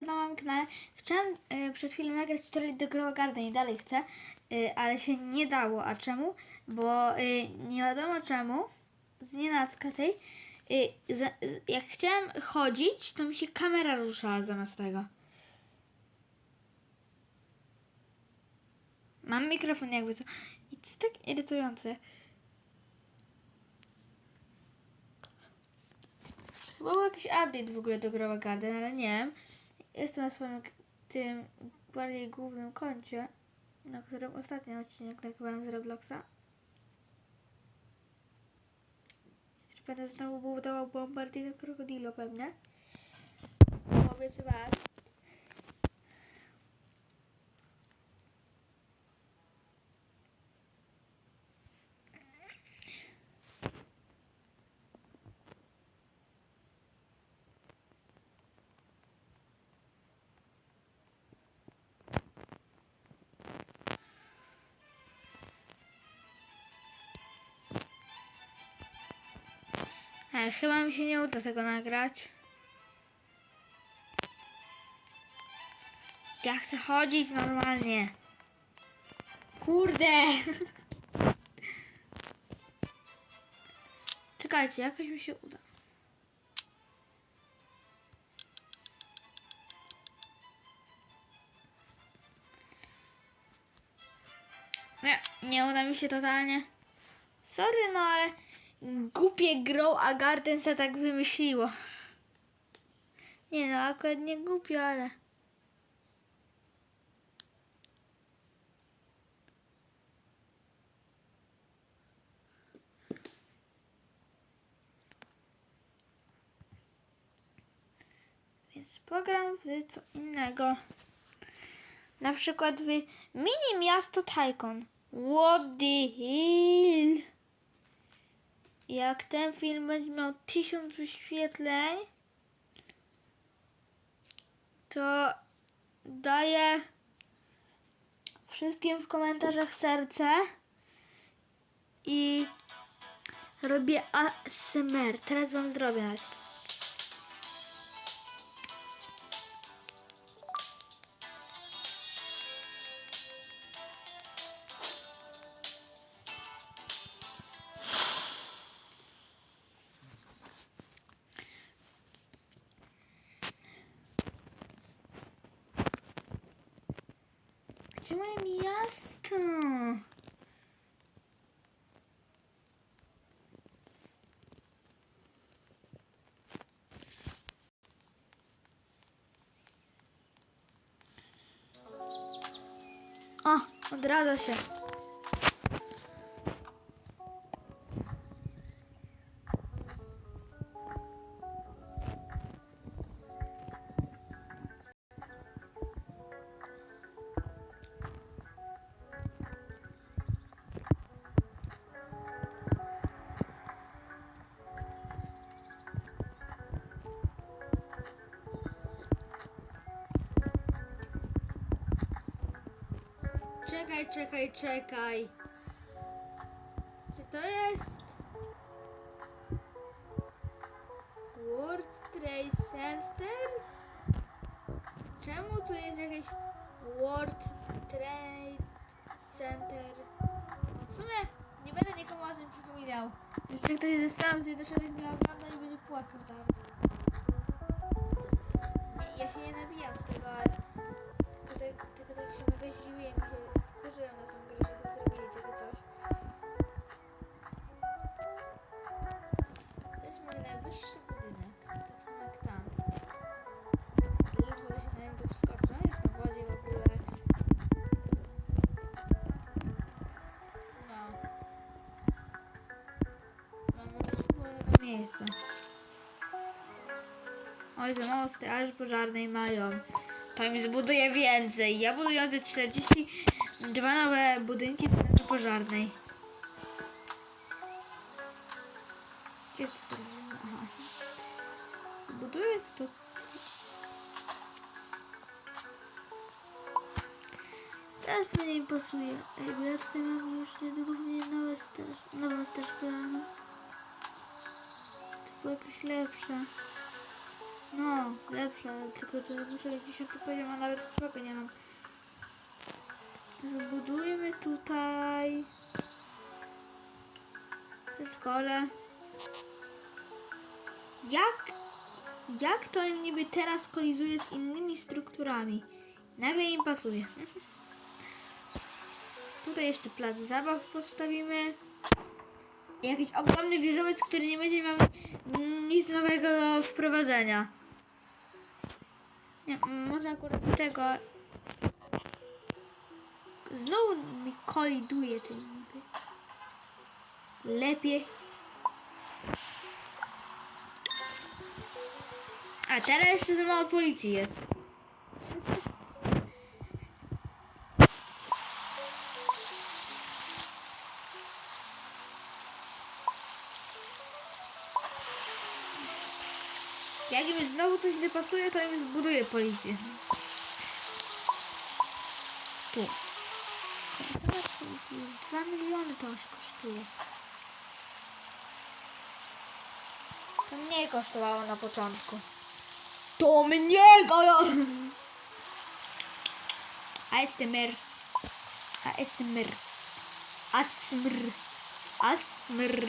na moim kanale. Chciałam y, przed chwilą nagrać tutorial do Grow Garden i dalej chcę, y, ale się nie dało. A czemu? Bo y, nie wiadomo czemu, z nienacka tej, y, jak chciałam chodzić, to mi się kamera ruszała zamiast tego. Mam mikrofon jakby to. I to jest tak irytujące. Chyba był jakiś update w ogóle do Grow Garden, ale nie wiem. Jestem na swoim tym bardziej głównym koncie, na którym ostatni odcinek nagrywałem z Robloxa. Jeśli będę znowu budował bombardino krokodilo pewnie. Obiecywałem. Ale chyba mi się nie uda tego nagrać. Ja chcę chodzić normalnie. Kurde. Czekajcie, jakoś mi się uda. Nie, nie uda mi się totalnie. Sorry, no ale głupie grow, a Garden se tak wymyśliło. Nie no, akurat nie głupio, ale... Więc program w co innego. Na przykład w mini miasto Tycoon. What the hell? Jak ten film będzie miał tysiąc wyświetleń, to daję wszystkim w komentarzach serce i robię ASMR. Teraz wam zrobię. Gdzie moje miasto? O, odradza się. Czekaj, czekaj, czekaj. Co to jest? World Trade Center? Czemu tu jest jakieś World Trade Center? W sumie nie będę nikomu o tym przypominał. Jeszcze ktoś ze Stanów Zjednoczonych mnie ogląda i będzie płakał zaraz. Nie, ja się nie nabijam z tego, ale tylko tak, tylko tak się mega zdziwiłem wkurzyłem na tą grę, że to zrobili takie coś. To jest mój najwyższy budynek, tak samo jak tam. Ledwo da się na niego wskoczyć, on jest na wodzie w ogóle. No. Mamy wspólnego miejsca. Oj, te mało straży pożarnej mają. To im zbuduje więcej. Ja budujący 42 nowe budynki straży pożarnej. Gdzie jest to straż? Aha. Buduję to. Teraz pewnie mi pasuje. Ej, bo ja tutaj mam już niedługo pewnie nowe straż, nową straż pożarną. To było jakieś lepsze. No, lepsza, tylko że muszę mieć 10 poziom, a nawet ósmego nie mam. Zbudujmy tutaj przedszkole. Jak, jak to im niby teraz kolizuje z innymi strukturami? Nagle im pasuje. Tutaj jeszcze plac zabaw postawimy. Jakiś ogromny wieżowiec, który nie będzie miał nic nowego do wprowadzenia. Nie, może akurat tego. Znowu mi koliduje to niby. Lepiej. A teraz jeszcze za mało policji jest. Jak im znowu coś nie pasuje, to im zbuduję policję. Tu. Już 2 miliony to już kosztuje. To mniej kosztowało na początku. To mnie go! ASMR. ASMR. ASMR. ASMR.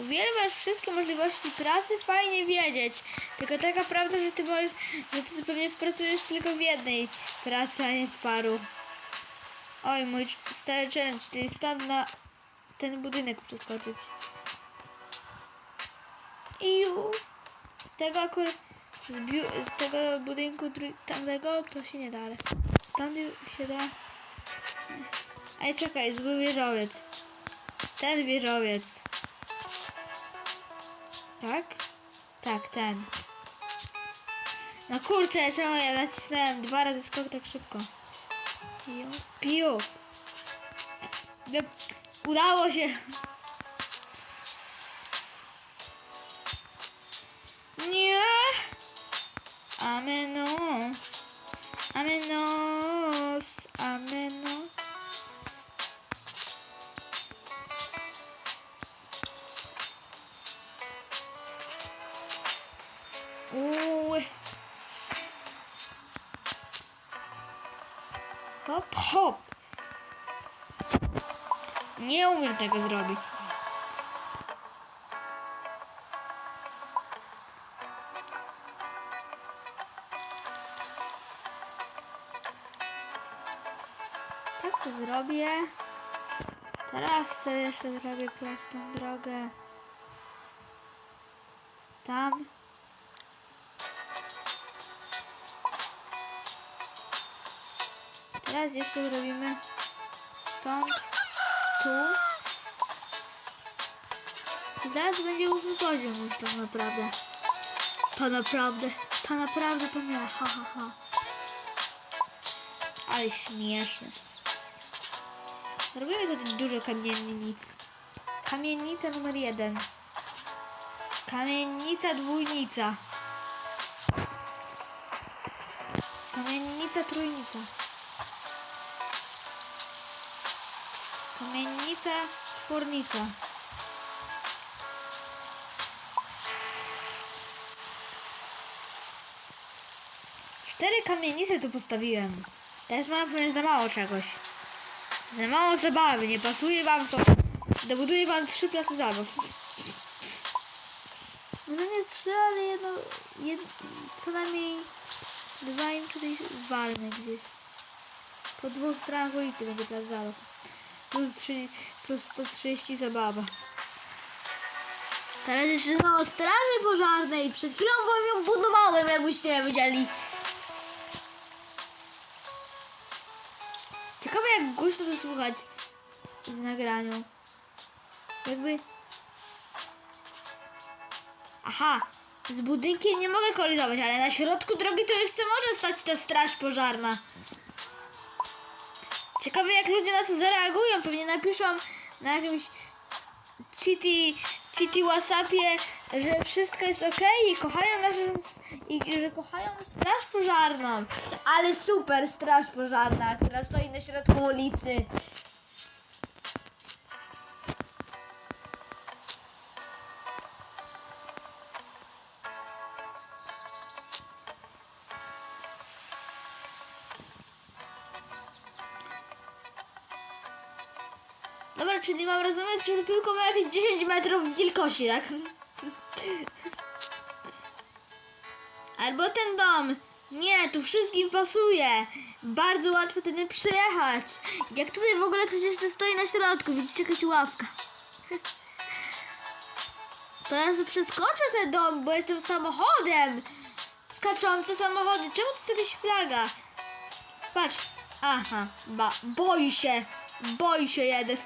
Uwielbiasz wszystkie możliwości pracy, fajnie wiedzieć. Tylko taka prawda, że ty możesz, że ty pewnie pracujesz tylko w jednej pracy, a nie w paru. Oj, mój stary challenge, czyli stąd na ten budynek przeskoczyć. Iu. Z tego akurat, z, z tego budynku tamtego to się nie da, ale stąd się da. Ej, czekaj, zły wieżowiec. Ten wieżowiec. Tak? Tak, ten. No kurczę, czemu ja nacisnąłem dwa razy skok tak szybko? Piu. Piu. No, Udało się. Nie. Amenos. Amenos. Amenos. Umiem tego zrobić. Tak sobie zrobię. Teraz jeszcze zrobię prostą drogę. Tam. Teraz jeszcze zrobimy stąd, tu. Zaraz będzie ósmy poziom już tak naprawdę. To naprawdę, to naprawdę to nie, ha ha ha. Ale śmieszne. Robimy tutaj dużo kamiennic. Kamienica numer jeden. Kamienica dwójnica. Kamienica trójnica. Kamienica, czwórnica. Cztery kamienice tu postawiłem. Teraz mam za mało czegoś. Za mało zabawy, nie pasuje wam co? Dobuduję wam trzy placy zabaw. Może nie trzy, ale jedno, jed, co najmniej dwa im tutaj walmy gdzieś. Po dwóch stronach ulicy będzie plac zabaw. Plus, 3, plus 130 zabawa. Teraz jeszcze mało straży pożarnej. Przed chwilą wam ją budowałem, jakbyście widzieli. Ciekawe jak głośno to słychać w nagraniu. Jakby... Aha, z budynkiem nie mogę kolidować, ale na środku drogi to jeszcze może stać ta straż pożarna. Ciekawe jak ludzie na to zareagują. Pewnie napiszą na jakimś City, City Whatsappie, że wszystko jest ok i kochają naszą, i że kochają straż pożarną. Ale super straż pożarna, która stoi na środku ulicy. Że piłka ma jakieś 10 metrów wielkości, tak? Albo ten dom. Nie, tu wszystkim pasuje. Bardzo łatwo tędy przejechać. Jak tutaj w ogóle coś jeszcze stoi na środku, widzicie jakaś ławka. To ja sobie przeskoczę ten dom, bo jestem samochodem. Skaczące samochody. Czemu to jest jakaś flaga? Patrz. Aha, ba, boi się. Boi się jeden.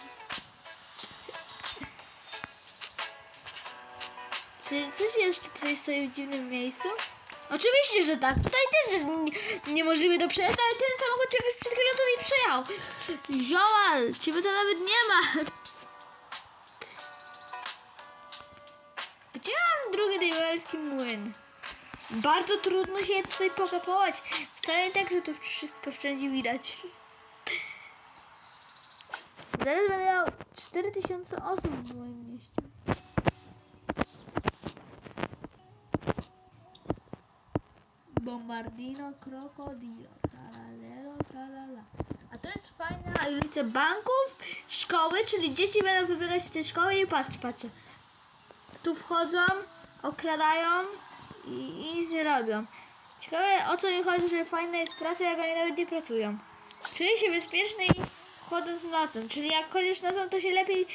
Czy coś jeszcze tutaj stoi w dziwnym miejscu? Oczywiście, że tak. Tutaj też jest nie- niemożliwe do przejechać, ale ten samochód jakoś przed chwilą tutaj przejechał. Ziomal, ciebie to nawet nie ma. Gdzie mam drugi dejwelski młyn? Bardzo trudno się tutaj pokapować. Wcale nie tak, że tu wszystko wszędzie widać. Zaraz będę miał 4000 osób w moim mieście. Bombardino, krokodilo, tralalero, tralala. A to jest fajna ulica banków, szkoły, czyli dzieci będą wybiegać z tej szkoły i patrzcie, patrzcie. Tu wchodzą, okradają i, i nic nie robią. Ciekawe o co mi chodzi, że fajna jest praca, jak oni nawet nie pracują. Czuję się bezpieczny i chodząc nocą, czyli jak chodzisz nocą, to się lepiej,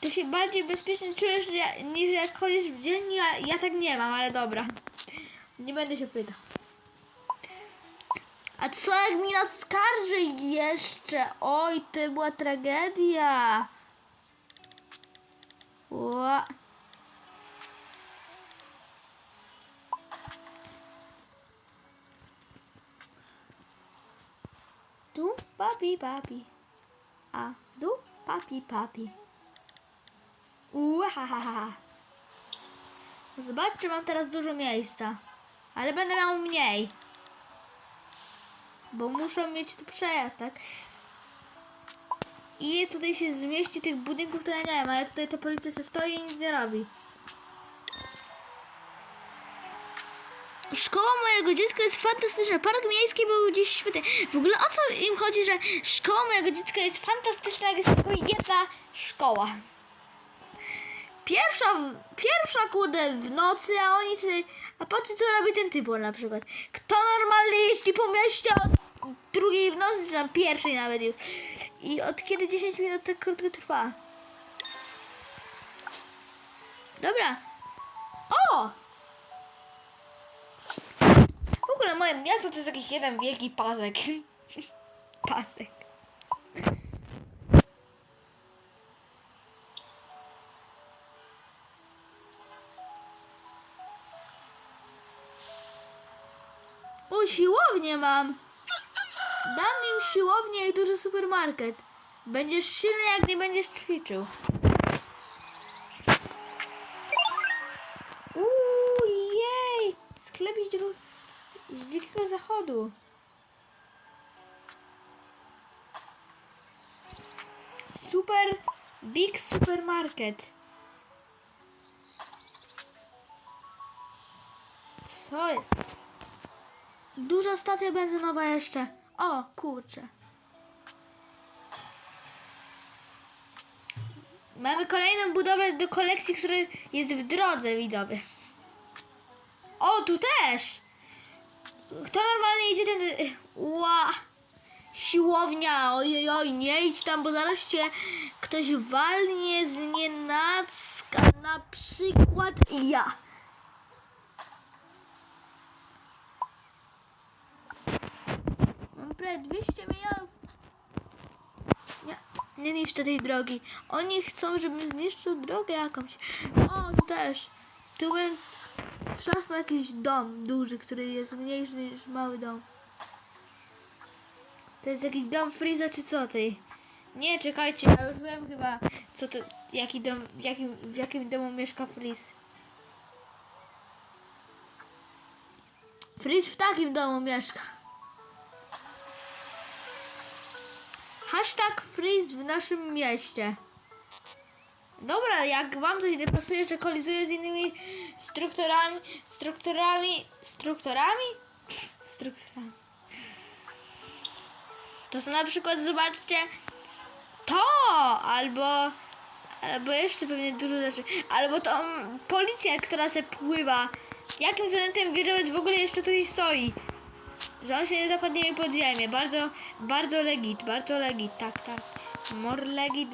to się bardziej bezpiecznie czujesz niż jak chodzisz w dzień. Ja, ja tak nie mam, ale dobra. Nie będę się pytał. A co jak mi naskarży jeszcze? Oj, to była tragedia. Ła. Tu papi papi. A tu papi papi. Uahahaha. Zobaczcie, mam teraz dużo miejsca. Ale będę miał mniej. Bo muszą mieć tu przejazd, tak? I tutaj się zmieści tych budynków, to ja nie wiem, ale tutaj ta policja se stoi i nic nie robi. Szkoła mojego dziecka jest fantastyczna. Park miejski był gdzieś świetny. W ogóle o co im chodzi, że szkoła mojego dziecka jest fantastyczna, jak jest tylko jedna szkoła. Pierwsza, pierwsza kurde w nocy, a oni a patrzcie co robi ten typ na przykład. Kto normalnie jeździ po mieście od drugiej w nocy, czy tam pierwszej nawet już. I od kiedy 10 minut tak krótko trwa. Dobra. O! W ogóle moje miasto to jest jakiś jeden wielki pasek. pasek. Siłownię mam. Dam im siłownię i duży supermarket. Będziesz silny, jak nie będziesz ćwiczył. Uuu, jej! Sklep z z dzikiego zachodu. Super, big supermarket. Co jest? Duża stacja benzynowa jeszcze. O, kurczę. Mamy kolejną budowlę do kolekcji, która jest w drodze, widzowie. O, tu też! Kto normalnie idzie ten... Ła! Siłownia! Ojej, oj, nie idź tam, bo zaraz cię ktoś walnie z nienacka. Na przykład ja. Prawie 200 milionów. Nie, nie niszczę tej drogi. Oni chcą, żebym zniszczył drogę jakąś. O, tu też. Tu bym trzasnął jakiś dom duży, który jest mniejszy niż mały dom. To jest jakiś dom Freeza czy co ty? Nie, czekajcie, ja już wiem chyba, co to, jaki dom, jakim, w jakim domu mieszka Freeze. Freeze w takim domu mieszka. Hashtag freeze w naszym mieście. Dobra, jak wam coś nie pasuje, że kolizuje z innymi strukturami, strukturami, strukturami? Strukturami. To są na przykład, zobaczcie, to, albo, albo jeszcze pewnie dużo rzeczy, albo to mm, policja, która se pływa. Jakim ten wieżowiec w ogóle jeszcze tutaj stoi? Że on się nie zapadnie mi pod ziemię. Bardzo, bardzo legit, bardzo legit, tak, tak. More legit.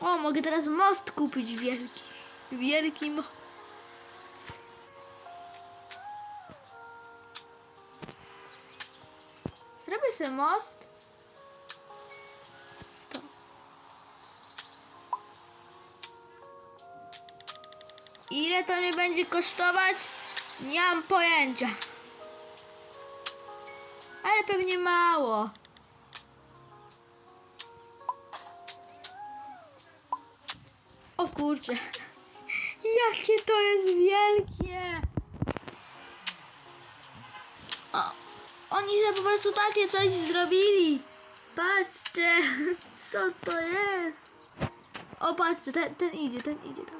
O, mogę teraz most kupić wielki. Wielki most. Zrobię sobie most. Stop. Ile to mnie będzie kosztować? Nie mam pojęcia. Ale pewnie mało. O kurczę. Jakie to jest wielkie. O, oni sobie po prostu takie coś zrobili. Patrzcie, co to jest. O, patrzcie, ten, ten idzie, ten idzie tam.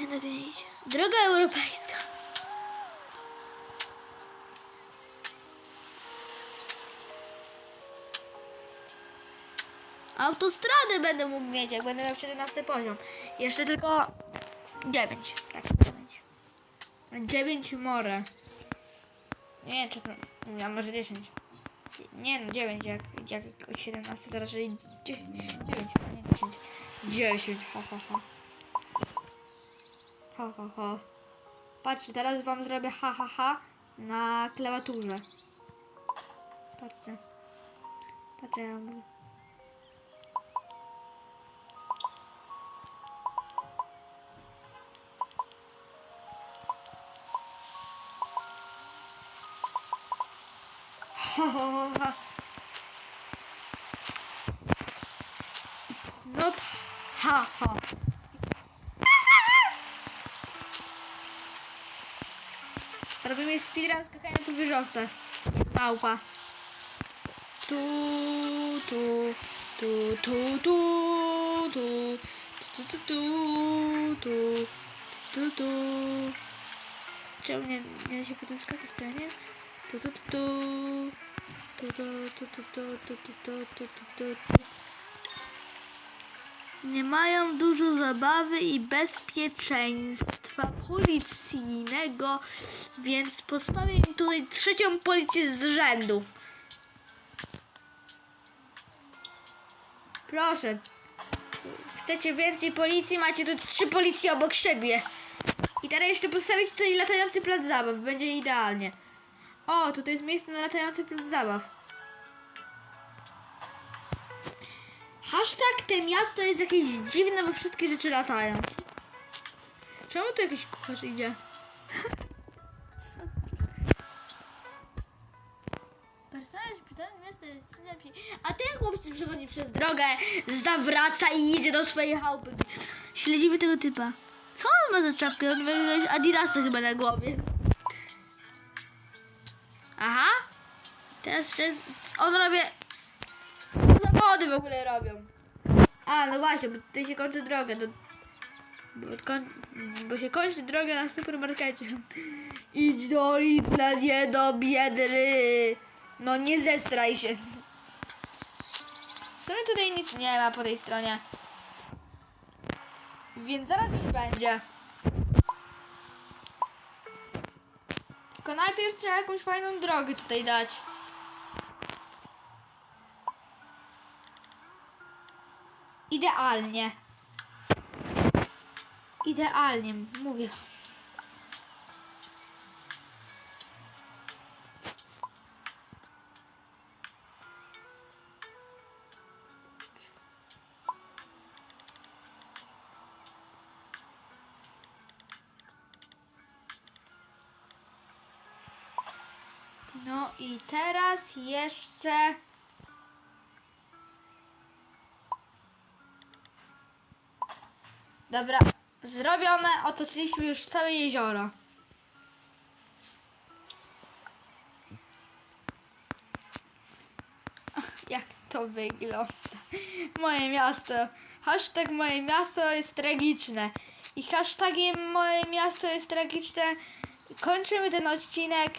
Nie idzie. Droga europejska. Autostradę będę mógł mieć, jak będę miał 17 poziom. Jeszcze tylko 9. Tak, 9. 9 more. Nie czy to. Ja może 10. Nie no, 9, jak, jak 17 to raczej 10, 9, a nie 10. 10, ha ha ha. Ha ha ha. Patrzcie, teraz wam zrobię ha ha ha na klawiaturze. Patrzcie. Patrzcie, ja mówię. Speedrun skakania po wieżowcach. Małpa. Tu, tu, tu, tu, tu, tu, tu, tu, tu, tu, tu, tu. Czemu nie, nie się potem skakać, to nie? Tu, tu, tu, tu. Tu, tu, tu, tu, tu, tu, tu, tu, tu, tu, tu. Nie mają dużo zabawy i bezpieczeństwa policyjnego, więc postawię im tutaj trzecią policję z rzędu. Proszę. Chcecie więcej policji? Macie tu trzy policje obok siebie. I teraz jeszcze postawić tutaj latający plac zabaw. Będzie idealnie. O, tutaj jest miejsce na latający plac zabaw. Hashtag te miasto jest jakieś dziwne, bo wszystkie rzeczy latają. Czemu tu jakiś kucharz idzie? Co? Personel szpitalny miasta jest lepiej. A ten chłopcy przechodzi przez drogę, zawraca i idzie do swojej chałupy. Śledzimy tego typa. Co on ma za czapkę? On ma jakiegoś adidasa chyba na głowie. Aha. Teraz przez... On robi... Co samochody w ogóle robią? A, no właśnie, bo tutaj się kończy droga. Do... Bo, bo się kończy droga na supermarkecie. Idź do Lidla, nie do Biedry. No nie zestraj się. W sumie tutaj nic nie ma po tej stronie. Więc zaraz już będzie. Tylko najpierw trzeba jakąś fajną drogę tutaj dać. Idealnie. Idealnie, mówię. No i teraz jeszcze. Dobra, zrobione. Otoczyliśmy już całe jezioro. Jak to wygląda? Moje miasto. Hashtag moje miasto jest tragiczne. I hashtagiem moje miasto jest tragiczne. Kończymy ten odcinek.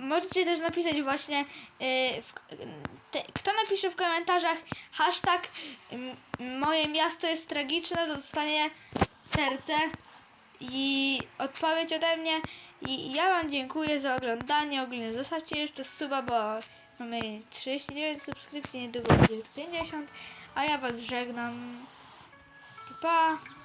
Możecie też napisać właśnie, y, w, te, kto napisze w komentarzach hashtag moje miasto jest tragiczne, dostanie serce i odpowiedź ode mnie. I ja Wam dziękuję za oglądanie. Ogólnie zostawcie jeszcze suba, bo mamy 39 subskrypcji, niedługo będzie już 50. A ja Was żegnam. Pa! pa.